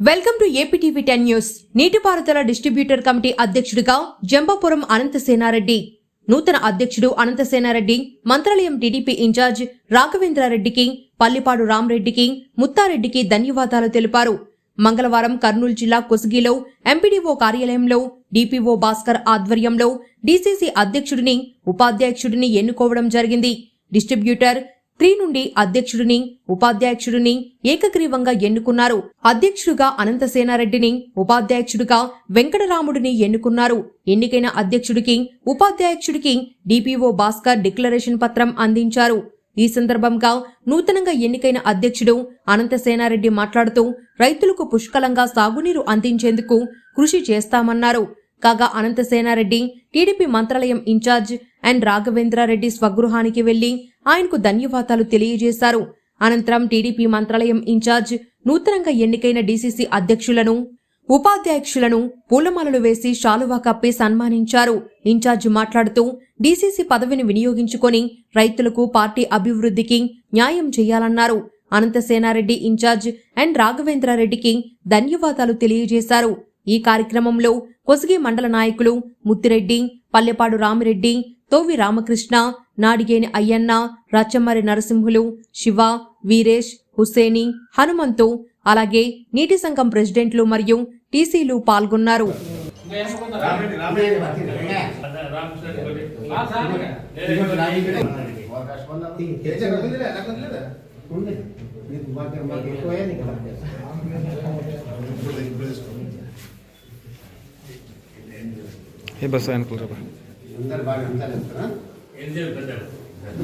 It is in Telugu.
Welcome to A P T V ten news. నీటిపారుదల డిస్ట్రిబ్యూటర్ కమిటీ అధ్యక్షుడిగా జంబాపురం అనంతసేనారెడ్డి. నూతన అధ్యక్షుడు Ananthasenareddy Mantralayam T D P incharge రాఘవేంద్రారెడ్డికి Pallipadu రామరెడ్డికి ముత్తారెడ్డికి ధన్యవాదాలు తెలిపారు. మంగళవారం కర్నూలు జిల్లా కొసగిలో ఎంపీడీఓ కార్యాలయంలో డిపిఓ భాస్కర్ ఆధ్వర్యంలో డీసీసీ అధ్యక్షుడిని ఉపాధ్యక్షుడిని ఎన్నుకోవడం జరిగింది. డిస్ట్రిబ్యూటర్ త్రీ నుండి అధ్యక్షుడిని ఉపాధ్యక్షుడిని ఏకగ్రీవంగా ఎన్నుకున్నారు. అధ్యక్షుడుగా అనంతసేనారెడ్డిని ఉపాధ్యక్షుడిగా వెంకటరాముడిని ఎన్నుకున్నారు. ఎన్నికైన అధ్యక్షుడికి ఉపాధ్యక్షుడికి డిపిఓ భాస్కర్ డిక్లరేషన్ పత్రం అందించారు. ఈ సందర్భంగా నూతనంగా ఎన్నికైన అధ్యక్షుడు అనంతసేనారెడ్డి మాట్లాడుతూ రైతులకు పుష్కలంగా సాగునీరు అందించేందుకు కృషి చేస్తామన్నారు. కాగా Ananthasenareddy T D P Mantralayam incharge and Raghavendrareddy స్వగృహానికి వెళ్ళి ఆయనకు ధన్యవాదాలు తెలియజేశారు. అనంతరం టీడీపీ మంత్రాలయం ఇన్ఛార్జ్ నూతనంగా ఎన్నికైన డీసీసీ అధ్యక్షులను ఉపాధ్యక్షులను పూలమాలలు వేసి శాలువా కప్పి సన్మానించారు. ఇన్ఛార్జ్ మాట్లాడుతూ డీసీసీ పదవిని వినియోగించుకొని రైతులకు పార్టీ అభివృద్ధికి న్యాయం చేయాలన్నారు. అనంతసేనారెడ్డి ఇన్ఛార్జ్ అండ్ రాఘవేంద్రారెడ్డికి ధన్యవాదాలు తెలియజేశారు. ఈ కార్యక్రమంలో కొసగి మండల నాయకులు ముత్తిరెడ్డి పల్లెపాడు రామిరెడ్డి తోవి రామకృష్ణ నాడిగేని అయ్యన్న రచ్చమ్మరి నరసింహులు శివ వీరేష్ హుసేని హనుమంతు అలాగే నీటి సంఘం ప్రెసిడెంట్లు మరియు టీసీలు పాల్గొన్నారు. వెనకాల రా అందరు బాగా అంతా